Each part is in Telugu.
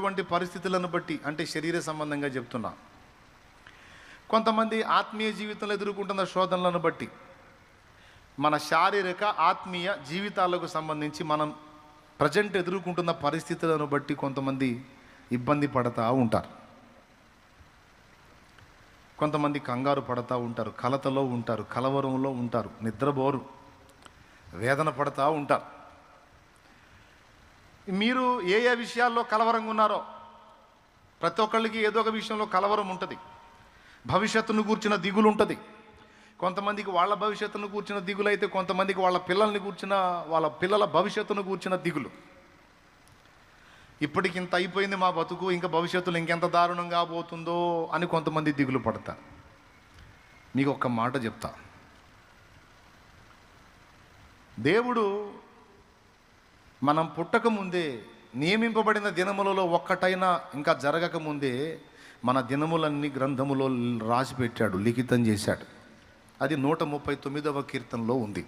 ఉన్నటువంటి పరిస్థితులను బట్టి అంటే శరీర సంబంధంగా చెప్తున్నా. కొంతమంది ఆత్మీయ జీవితంలో ఎదుర్కొంటున్న శోధనలను బట్టి మన శారీరక ఆత్మీయ జీవితాలకు సంబంధించి మనం ప్రజెంట్ ఎదుర్కొంటున్న పరిస్థితులను బట్టి కొంతమంది ఇబ్బంది పడతా ఉంటారు. కొంతమంది కంగారు పడతా ఉంటారు కలతలో ఉంటారు కలవరంలో ఉంటారు నిద్రపోరు వేదన పడతా ఉంటారు. మీరు ఏ ఏ విషయాల్లో కలవరంగా ఉన్నారో ప్రతి ఒక్కళ్ళకి ఏదో ఒక విషయంలో కలవరం ఉంటుంది. భవిష్యత్తును కూర్చిన దిగులు ఉంటుంది. కొంతమందికి వాళ్ళ భవిష్యత్తును కూర్చిన దిగులు అయితే కొంతమందికి వాళ్ళ పిల్లల్ని కూర్చిన వాళ్ళ పిల్లల భవిష్యత్తును కూర్చిన దిగులు. ఇప్పటికి ఇంత అయిపోయింది మా బతుకు ఇంకా భవిష్యత్తులో ఇంకెంత దారుణంగా పోతుందో అని కొంతమంది దిగులు పడతారు. మీకు ఒక్క మాట చెప్తా. దేవుడు మనం పుట్టక ముందే నియమింపబడిన దినములలో ఒక్కటైనా ఇంకా జరగక ముందే మన దినములన్నీ గ్రంథములో రాసి పెట్టాడు లిఖితం చేశాడు. అది నూట ముప్పై తొమ్మిదవ కీర్తనలో ఉంది.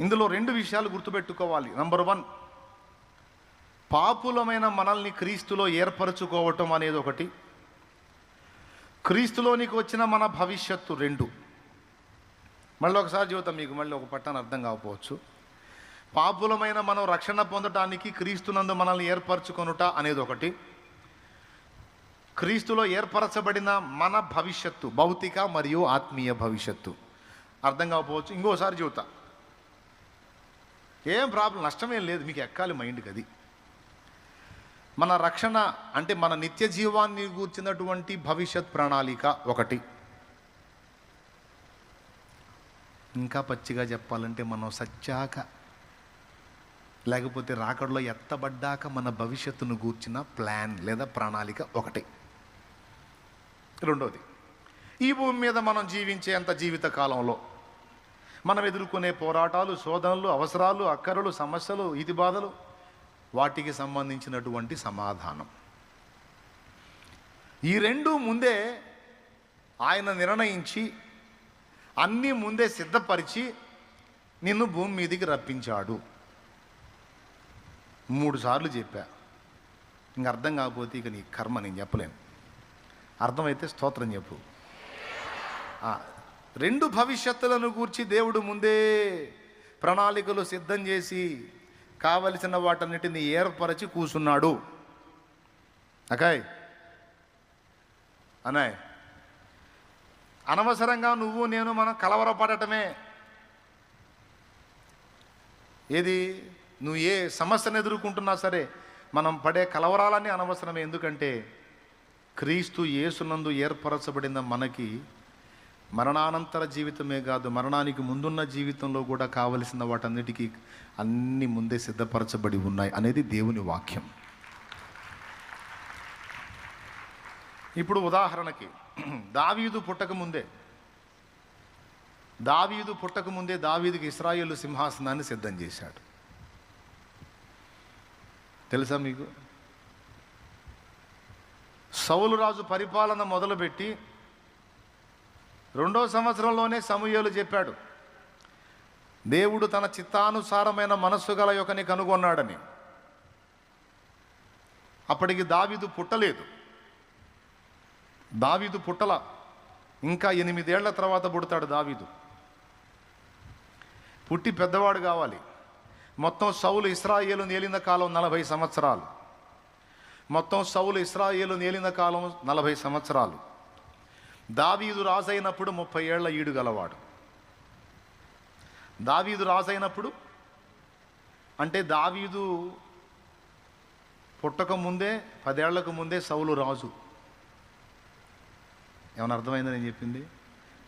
ఇందులో రెండు విషయాలు గుర్తుపెట్టుకోవాలి. నంబర్ వన్ పాపులమైన మనల్ని క్రీస్తులో ఏర్పరచుకోవటం అనేది ఒకటి. క్రీస్తులోనికి వచ్చిన మన భవిష్యత్తు రెండు. మళ్ళీ ఒకసారి చూద్దాం మీకు మళ్ళీ ఒక పట్టణం అర్థం కాకపోవచ్చు. పాపులమైన మనం రక్షణ పొందటానికి క్రీస్తునందు మనల్ని ఏర్పరచుకొనుట అనేది ఒకటి. క్రీస్తులో ఏర్పరచబడిన మన భవిష్యత్తు భౌతిక మరియు ఆత్మీయ భవిష్యత్తు. అర్థం కాకపోవచ్చు. ఇంకోసారి చెబుతా. ఏం ప్రాబ్లం? నష్టమేం లేదు. మీకు ఎక్కాలి మైండ్కి అది మన రక్షణ అంటే మన నిత్య జీవాన్ని కూర్చున్నటువంటి భవిష్యత్ ప్రణాళిక ఒకటి. ఇంకా పచ్చిగా చెప్పాలంటే మనం సచ్చాక లేకపోతే రాకడలో ఎత్తబడ్డాక మన భవిష్యత్తును గూర్చిన ప్లాన్ లేదా ప్రణాళిక ఒకటి. రెండవది ఈ భూమి మీద మనం జీవించేంత జీవిత కాలంలో మనం ఎదుర్కొనే పోరాటాలు శోధనలు అవసరాలు అక్కరలు సమస్యలు ఇది బాధలు వాటికి సంబంధించినటువంటి సమాధానం. ఈ రెండు ముందే ఆయన నిర్ణయించి అన్నీ ముందే సిద్ధపరిచి నిన్ను భూమి మీదికి రప్పించాడు. మూడు సార్లు చెప్పా. ఇంక అర్థం కాకపోతే ఇక నీ కర్మ నేను చెప్పలేను. అర్థమైతే స్తోత్రం చెప్పు. రెండు భవిష్యత్తులను గూర్చి దేవుడు ముందే ప్రణాళికలు సిద్ధం చేసి కావలసిన వాటన్నిటిని ఏర్పరచి కూసున్నాడు. అకాయ్. అనాయ్. అనవసరంగా నువ్వు నేను మనం కలవరపడటమే. ఏది? నువ్వు ఏ సమస్యను ఎదుర్కొంటున్నా సరే మనం పడే కలవరాలన్నీ అనవసరమే. ఎందుకంటే క్రీస్తు యేసునందు ఏర్పరచబడిన మనకి మరణానంతర జీవితమే కాదు మరణానికి ముందున్న జీవితంలో కూడా కావలసిన వాటన్నిటికీ అన్ని ముందే సిద్ధపరచబడి ఉన్నాయి అనేది దేవుని వాక్యం. ఇప్పుడు ఉదాహరణకి దావీదు పుట్టక ముందే దావీదు పుట్టక ముందే దావీదుకి ఇస్రాయేల్ సింహాసనాన్ని సిద్ధం చేశాడు. తెలుసా మీకు? సౌలు రాజు పరిపాలన మొదలుపెట్టి రెండో సంవత్సరంలోనే సమూహలు చెప్పాడు దేవుడు తన చిత్తానుసారమైన మనస్సు గల యొక్కని కనుగొన్నాడని. అప్పటికి దావిదు పుట్టలేదు. దావీదు పుట్టల ఇంకా ఎనిమిదేళ్ళ తర్వాత పుడతాడు దావిదు. పుట్టి పెద్దవాడు కావాలి. మొత్తం సౌలు ఇస్రాయేలు నేలిన కాలం నలభై సంవత్సరాలు. మొత్తం సౌలు ఇస్రాయేలు నేలిన కాలం నలభై సంవత్సరాలు. దావీదు రాజైనప్పుడు ముప్పై ఏళ్ళ ఈడు గలవాడు. దావీదు రాజైనప్పుడు అంటే దావీదు పుట్టక ముందే పదేళ్ళకు ముందే సౌలు రాజు. ఏమైనా అర్థమైందని నేను చెప్పింది?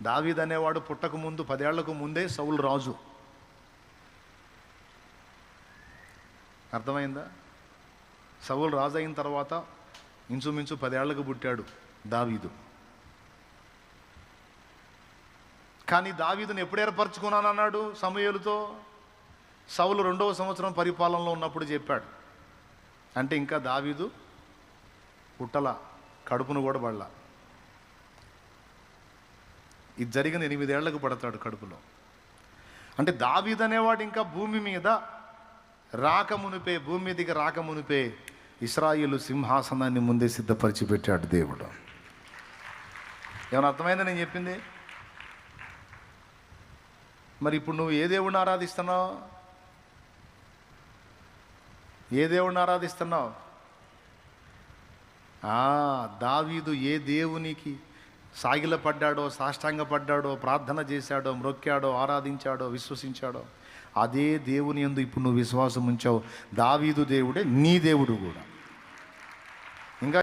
దావీద్ అనేవాడు పుట్టక ముందు పదేళ్ళకు ముందే సౌలు రాజు. అర్థమైందా? సౌలు రాజు అయిన తర్వాత ఇంచుమించు పదేళ్ళకు పుట్టాడు దావీదు. కానీ దావీదును ఎప్పుడు ఏర్పరచుకున్నానన్నాడు సమయలతో? సౌలు రెండవ సంవత్సరం పరిపాలనలో ఉన్నప్పుడు చెప్పాడు. అంటే ఇంకా దావీదు పుట్టల కడుపును కూడా పడలా. ఇది జరిగిన ఎనిమిదేళ్ళకు పడతాడు కడుపులో. అంటే దావీద్ అనేవాడు ఇంకా భూమి మీద రాకమునిపే భూమి మీదకి రాకమునిపే ఇస్రాయిలు సింహాసనాన్ని ముందే సిద్ధపరిచి పెట్టాడు దేవుడు. ఏమైనా అర్థమైందా నేను చెప్పింది? మరి ఇప్పుడు నువ్వు ఏ దేవుడిని ఆరాధిస్తున్నావు? ఏ దేవుడిని ఆరాధిస్తున్నావు? ఆ, దావీదు ఏ దేవునికి సాగిలపడ్డాడో సాష్టాంగపడ్డాడో ప్రార్థన చేశాడో మ్రొక్కాడో ఆరాధించాడో విశ్వసించాడో? అదే దేవుని యందు ఇప్పుడు నువ్వు విశ్వాసం ఉంచావు దావీదు దేవుడే నీ దేవుడు కూడా.